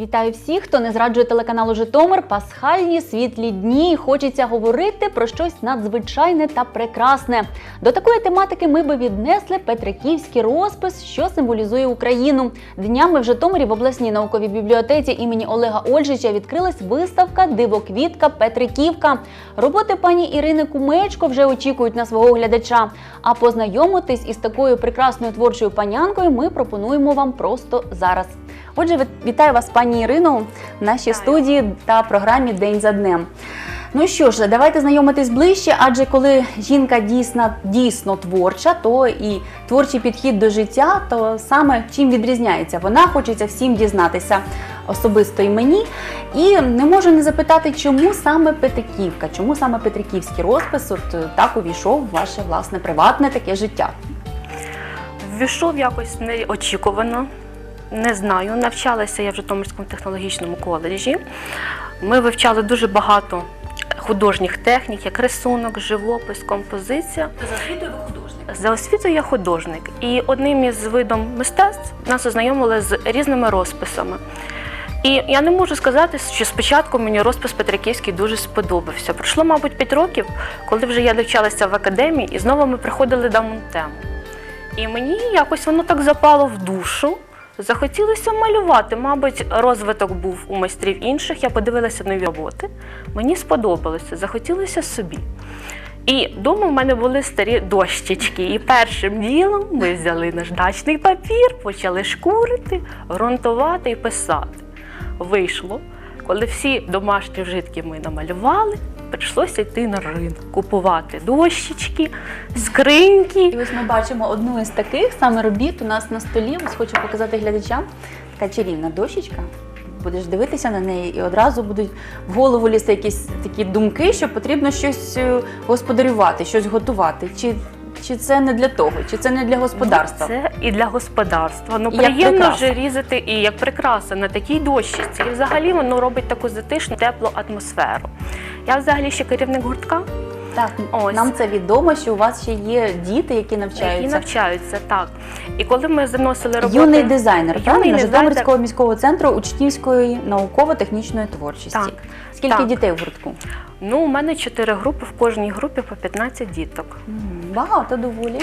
Вітаю всіх, хто не зраджує телеканалу Житомир. Пасхальні світлі дні. І Хочеться говорити про щось надзвичайне та прекрасне. До такої тематики ми би віднесли Петриківський розпис, що символізує Україну. Днями в Житомирі в обласній науковій бібліотеці імені Олега Ольжича відкрилась виставка Дивоквітка Петриківка. Роботи пані Ірини Кумечко вже очікують на свого глядача. А познайомитись із такою прекрасною творчою панянкою ми пропонуємо вам просто зараз. Отже, вітаю вас, пані Ірино, в нашій студії та програмі День за днем. Ну що ж, давайте знайомитись ближче, адже коли жінка дійсно, дійсно творча, то і творчий підхід до життя, то саме чим відрізняється вона, хочеться всім дізнатися особисто і мені. І не можу не запитати, чому саме Петриківка, чому саме Петриківський розпис от е, так увійшов в ваше власне приватне таке життя. Ввійшов якось неочікувано. Не знаю, навчалася я в Житомирському технологічному коледжі. Ми вивчали дуже багато художніх технік, як рисунок, живопис, композиція. За освітою ви художник. За освітою я художник, і одним із видом мистецтв нас ознайомили з різними розписами. І я не можу сказати, що спочатку мені розпис Петриківський дуже сподобався. Пройшло, мабуть, 5 років, коли вже я навчалася в академії, і знову ми приходили дану тему. І мені якось воно так запало в душу. Захотілося малювати. Мабуть, розвиток був у майстрів інших. Я подивилася нові роботи. Мені сподобалося, захотілося собі. І вдома в мене були старі дощечки. І першим ділом ми взяли наждачний папір, почали шкурити, ґрунтувати і писати. Вийшло, коли всі домашні вжитки ми намалювали, прийшлося йти на ринок, купувати дощечки, скриньки. І ось ми бачимо одну із таких саме робіт у нас на столі. Ось хочу показати глядачам. Така чарівна дощечка. Будеш дивитися на неї, і одразу будуть в голову лізти якісь такі думки, що потрібно щось е, господарювати, щось готувати. Чи, чи це не для того, чи це не для господарства? Це і для господарства. Ну І приємно вже різати і як прикраса на такій дощечці. І взагалі воно робить таку затишну, теплу атмосферу. Я взагалі ще керівник гуртка, Так, Ось. нам це відомо, що у вас ще є діти, які навчаються. які навчаються. так. І коли ми заносили роботи, Юний дизайнер, Юний правильно? дизайнер. Житомирського міського центру учнівської науково-технічної творчості. Так, Скільки так. дітей в гуртку? ну у мене чотири групи, в кожній групі по 15 діток. М, Багато доволі.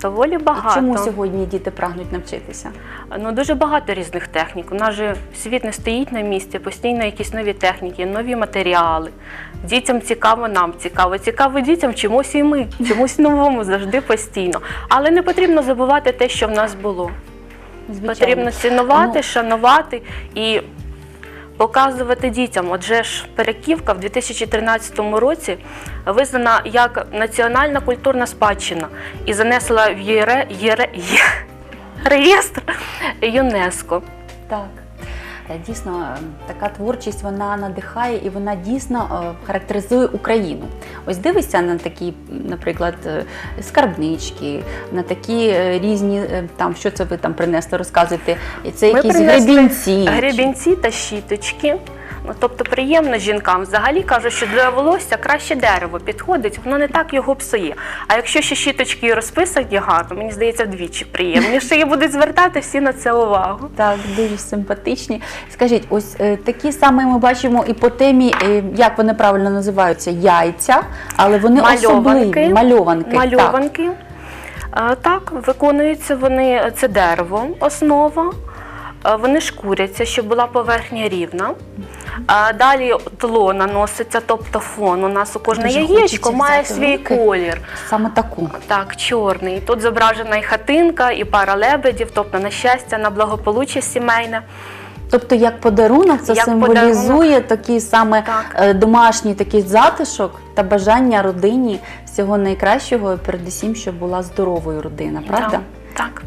Доволі багато. чому сьогодні діти прагнуть навчитися? Ну дуже багато різних технік. У нас же світ не стоїть на місці, постійно якісь нові техніки, нові матеріали. Дітям цікаво, нам цікаво. Цікаво дітям чомусь і ми, чомусь новому завжди постійно. Але не потрібно забувати те, що в нас було. Звичайно. Потрібно цінувати, Ну, шанувати і показувати дітям. Отже ж, Переківка в 2013 році визнана як національна культурна спадщина і занесла в ЄРЕ, ЄРЕ, Є- реєстр ЮНЕСКо. Так. Дійсно, е, така творчість вона надихає і вона дійсно е, характеризує Україну. Ось дивишся на такі, наприклад, е, скарбнички, на такі різні там, що це ви там принесли, розказуєте. Це Ми якісь принесли гребінці. Гребінці та щіточки. Ну, тобто приємно жінкам. Взагалі кажуть, що для волосся краще дерево підходить, воно не так його псує. А якщо ще щіточки і розписані гарно, мені здається, вдвічі приємніше і будуть звертати всі на це увагу. Так, дуже симпатичні. Скажіть, ось е, такі саме ми бачимо і по темі, е, як вони правильно називаються, яйця, але вони особливі, мальованки. Так. Мальованки. А, Так, виконуються вони, це дерево, основа. А, Вони шкуряться, щоб була поверхня рівна. А Далі тло наноситься, тобто фон. У нас у кожне Дуже яєчко хочеться має взяти свій руки. колір. Саме таку. Так, чорний. Тут зображена і хатинка, і пара лебедів, тобто на щастя, на благополуччя сімейне. Тобто, як подарунок, це Як символізує такий саме Так. е, домашній такий затишок та бажання родині всього найкращого, і передусім, щоб була здоровою родина, правда? Так. так.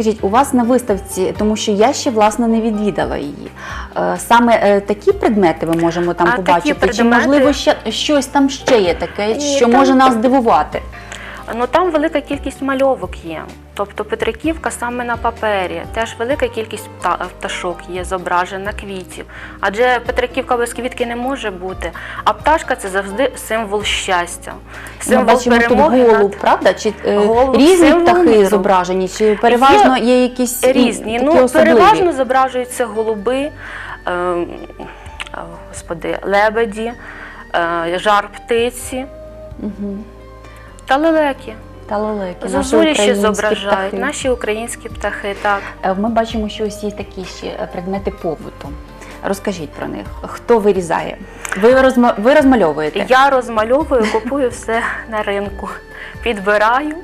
Скажіть, у вас на виставці, тому що я ще власне не відвідала її. е, Саме е, такі предмети ми можемо там А, такі побачити, чи можливо ще щось там ще є таке, Ні, що там- може нас здивувати? Ну там велика кількість мальовок є. Тобто Петриківка саме на папері. Теж велика кількість пта- пташок є зображена квітів. Адже Петриківка без квітки не може бути. А пташка це завжди символ щастя, Ми символ тут перемоги. над- голуб, правда? Чи е, Голуб, різні птахи миру. зображені, чи переважно є, якісь Різні. такі Ну, особливі? переважно зображуються голуби. е, господи, лебеді, е, жар птиці Угу. Та лелеки. Та лелеки, Зозулі ще зображають, птахи. наші українські птахи, так. Е, Ми бачимо, що ось є такі ще е, предмети побуту. Розкажіть про них. Хто вирізає? Ви, розма... ви розмальовуєте? Я розмальовую, купую все на ринку, підбираю.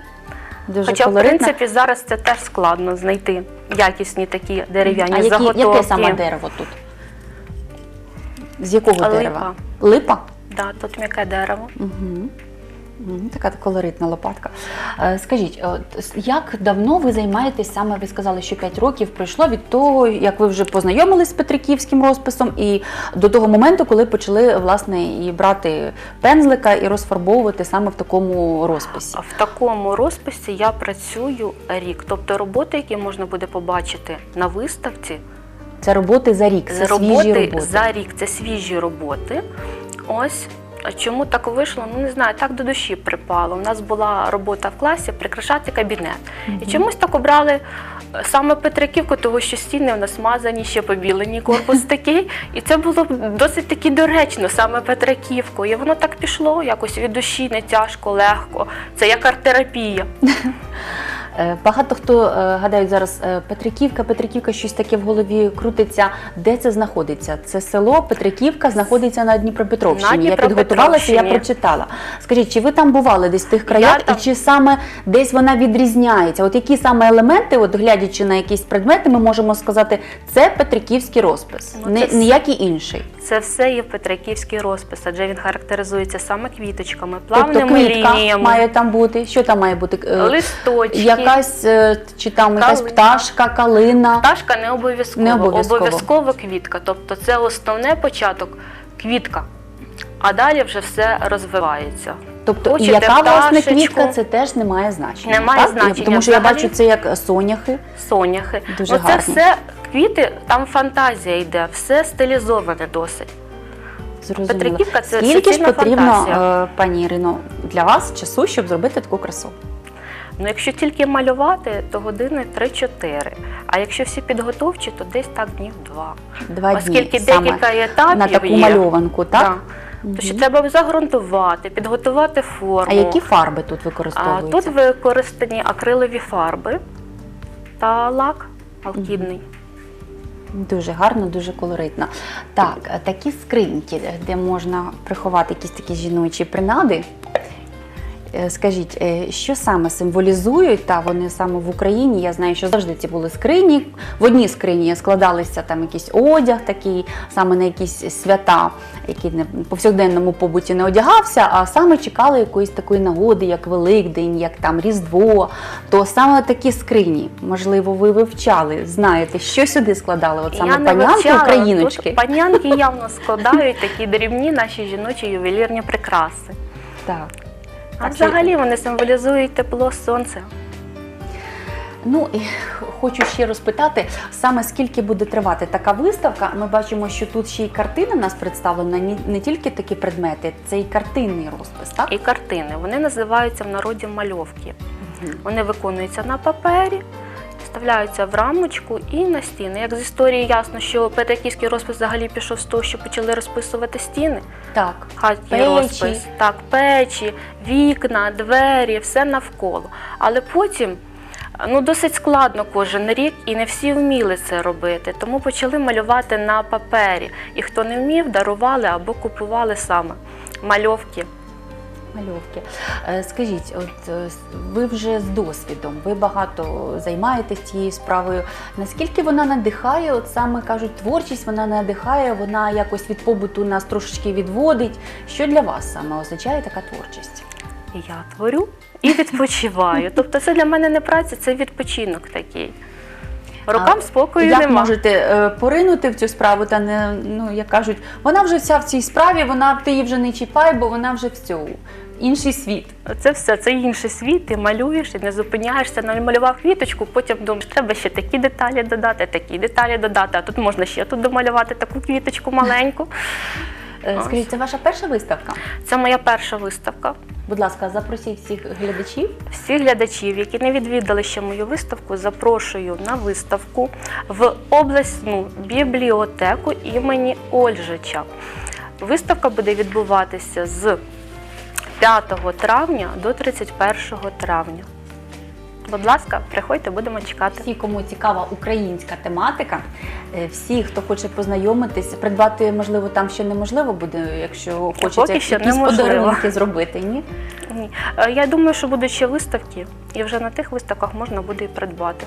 Дуже Хоча, в принципі, зараз це теж складно знайти якісні такі дерев'яні а які, заготовки. яке саме дерево тут? З якого Липа. дерева? Липа? Да, тут м'яке дерево. Угу. Така колоритна лопатка. Е, Скажіть, як давно ви займаєтесь саме, ви сказали, що 5 років пройшло від того, як ви вже познайомились з Петриківським розписом, і до того моменту, коли почали власне і брати пензлика і розфарбовувати саме в такому розписі? В такому розписі я працюю рік. Тобто роботи, які можна буде побачити на виставці, Це роботи за рік, це роботи, свіжі роботи. за рік. Це свіжі роботи. Ось. А Чому так вийшло? Ну не знаю, так до душі припало. У нас була робота в класі прикрашати кабінет. І чомусь так обрали е, саме Петриківку, тому що стіни в нас мазані, ще побілені, корпус такий. І це було досить таки доречно, саме Петриківку. І воно так пішло, якось від душі, не тяжко, легко. Це як арт-терапія. Е, Багато хто е, гадають зараз е, Петриківка, Петриківка, щось таке в голові крутиться. Де це знаходиться? Це село Петриківка знаходиться на Дніпропетровщині. На Я підготувалася, я прочитала. Скажіть, чи ви там бували десь в тих краях, там- і чи саме десь вона відрізняється? От які саме елементи, от глядячи на якісь предмети, ми можемо сказати, це Петриківський розпис, Ну, це ніякий інший. Це все є Петриківський розпис, адже він характеризується саме квіточками, Тобто плавними квітка лініями, має там бути. Що там має бути? Е, листочки. Якась е, чи там якась пташка, калина. Пташка не обов'язково. Не обов'язково. обов'язково квітка. Тобто це основне початок квітка. А далі вже все розвивається. Тобто, Хочете яка власне квітка, це теж не має значення. Не має так? значення Тому що я бачу це як соняхи. Соняхи. Дуже ну, це все квіти, там фантазія йде, все стилізоване досить. Зрозуміло. Петриківка це Скільки ж потрібно, фантазія. е, пані Ірино, для вас часу, щоб зробити таку красу? Ну, якщо тільки малювати, то години 3-4. А якщо всі підготовчі, то десь так днів два. Два Оскільки дні саме етапів на таку є. мальованку, так? Так. То що треба загрунтувати, підготувати форму. А які фарби тут А тут використані акрилові фарби та лак алкідний. Дуже гарно, дуже колоритно. Так, такі скриньки, де можна приховати якісь такі жіночі принади. Е, Скажіть, е, що саме символізують? Та вони саме в Україні. Я знаю, що завжди ці були скрині. В одній скрині складалися там якийсь одяг, такий саме на якісь свята, які не повсякденному побуті не одягався, а саме чекали якоїсь такої нагоди, як Великдень, як там Різдво. То саме такі скрині, можливо, ви вивчали, знаєте, що сюди складали? От саме Я панянки вивчала. україночки. Тут панянки явно складають такі дрібні наші жіночі ювелірні прикраси. Так. А взагалі вони символізують тепло сонце. Ну і хочу ще розпитати, саме скільки буде тривати така виставка. Ми бачимо, що тут ще й картини в нас представлена, не тільки такі предмети, це і картинний розпис, так? І картини. Вони називаються в народі мальовки. Вони виконуються на папері, вставляються в рамочку і на стіни. Як з історії ясно, що Петриківський розпис взагалі пішов з того, що почали розписувати стіни. Так. Хатній Печі. розпис. Так, печі, вікна, двері, все навколо. Але потім ну, досить складно кожен рік, і не всі вміли це робити. Тому почали малювати на папері. І хто не вмів, дарували або купували саме мальовки. Мальовки. Е, Скажіть, от е, ви вже з досвідом, ви багато займаєтесь цією справою. Наскільки вона надихає? От саме кажуть, творчість вона надихає, вона якось від побуту нас трошечки відводить. Що для вас саме означає така творчість? Я творю і відпочиваю. Тобто це для мене не праця, це відпочинок такий. Рукам А спокою Як нема. можете е, поринути в цю справу, та не ну як кажуть, вона вже вся в цій справі, вона ти її вже не чіпай, бо вона вже в цьому. Інший світ. Це все, це інший світ, ти малюєш, і не зупиняєшся, намалював квіточку, потім думаєш, треба ще такі деталі додати, такі деталі додати, а тут можна ще тут домалювати таку квіточку маленьку. Е, Скажіть, це ваша перша виставка? Це моя перша виставка. Будь ласка, запросіть всіх глядачів. Всіх глядачів, які не відвідали ще мою виставку, запрошую на виставку в обласну бібліотеку імені Ольжича. Виставка буде відбуватися з 5 травня до 31 травня. Будь ласка, приходьте, будемо чекати. Всі, кому цікава українська тематика, е, всі, хто хоче познайомитись, придбати, можливо, там ще неможливо буде, якщо хочеться якісь подарунки зробити. Ні? Ні. Е, Я думаю, що будуть ще виставки, і вже на тих виставках можна буде і придбати.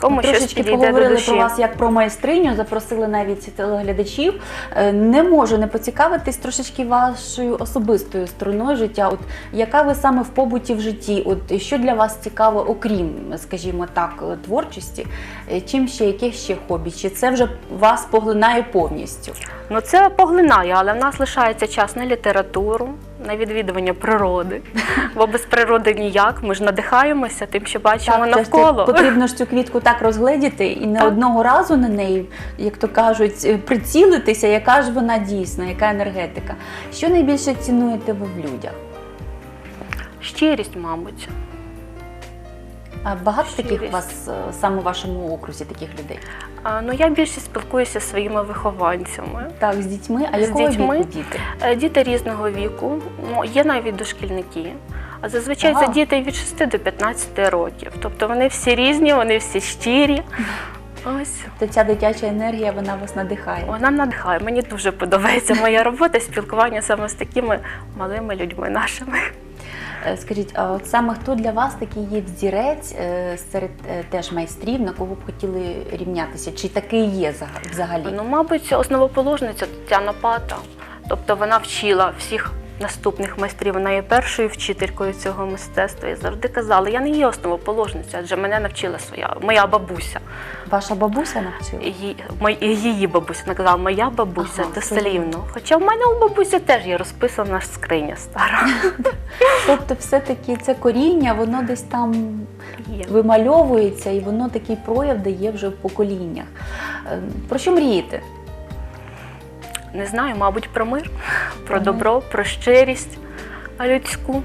Кому щось до поговорили душі. про вас як про майстриню, запросили навіть телеглядачів. Е, Не можу не поцікавитись трошечки вашою особистою стороною життя. От яка ви саме в побуті в житті? От що для вас цікаво, окрім, скажімо так, творчості? Е, Чим ще яке ще хобі? Чи це вже вас поглинає повністю? Ну це поглинає, але в нас лишається час на літературу, на відвідування природи. Бо без природи ніяк. Ми ж надихаємося тим, що бачимо так, навколо. потрібно ж цю квітку так розгледіти і не Так. одного разу на неї, як то кажуть, е, прицілитися, яка ж вона дійсна, яка енергетика. Що найбільше цінуєте ви в людях? Щирість, мабуть. А багато таких у вас е, саме у вашому окрузі таких людей? А, Ну я більше спілкуюся зі своїми вихованцями. Так, з дітьми. А З якого дітьми? віку діти? Е, Діти різного віку, ну є навіть дошкільники. А зазвичай Ага. це діти від 6 до 15 років. Тобто вони всі різні, вони всі щирі. Ось То ця дитяча енергія вона вас надихає. вона надихає. Мені дуже подобається моя робота, спілкування саме з такими малими людьми нашими. Е, Скажіть, а от саме хто для вас такий є взірець е, серед е, теж майстрів, на кого б хотіли рівнятися? Чи такий є зага- взагалі? Ну, мабуть, основоположниця Тетяна Пата. Тобто вона вчила всіх наступних майстрів. Вона є першою вчителькою цього мистецтва. І завжди казала, я не є основоположниця, адже мене навчила своя моя бабуся. Ваша бабуся навчила? Її, мої- її бабуся вона казала, моя бабуся Ага, дослівно. Хоча в мене у бабусі теж є розписана скриня стара. Тобто, все-таки це коріння, воно десь там Є. вимальовується, і воно такий прояв дає вже в поколіннях. Е, Про що мрієте? Не знаю, мабуть, про мир, про добро, про щирість людську.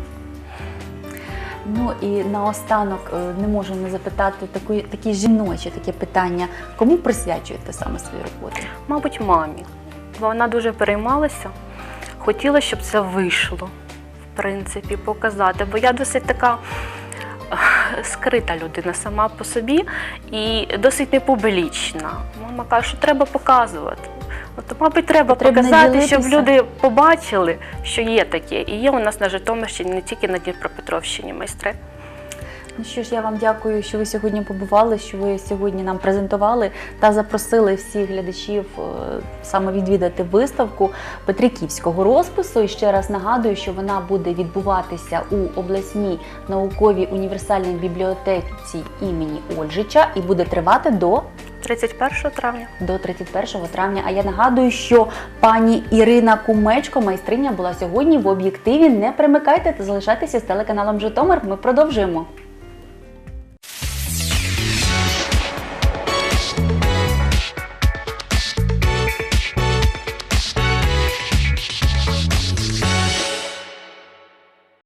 Ну і наостанок е, не можу не запитати такі, такі жіночі таке питання. Кому присвячуєте саме свою роботу? Мабуть, мамі. Бо вона дуже переймалася. Хотіла, щоб це вийшло, в принципі, показати. Бо я досить така скрита людина сама по собі і досить непублічна. Мама каже, що треба показувати. От, мабуть, треба Потрібно показати, щоб люди побачили, що є таке. І є у нас на Житомирщині, не тільки на Дніпропетровщині майстри. Ну що ж, я вам дякую, що ви сьогодні побували, що ви сьогодні нам презентували та запросили всіх глядачів е, саме відвідати виставку Петриківського розпису. І ще раз нагадую, що вона буде відбуватися у обласній науковій універсальній бібліотеці імені Ольжича і буде тривати до 31 травня. до 31 травня. А я нагадую, що пані Ірина Кумечко, майстриня, була сьогодні в об'єктиві. Не примикайте та залишайтеся з телеканалом Житомир. Ми продовжуємо.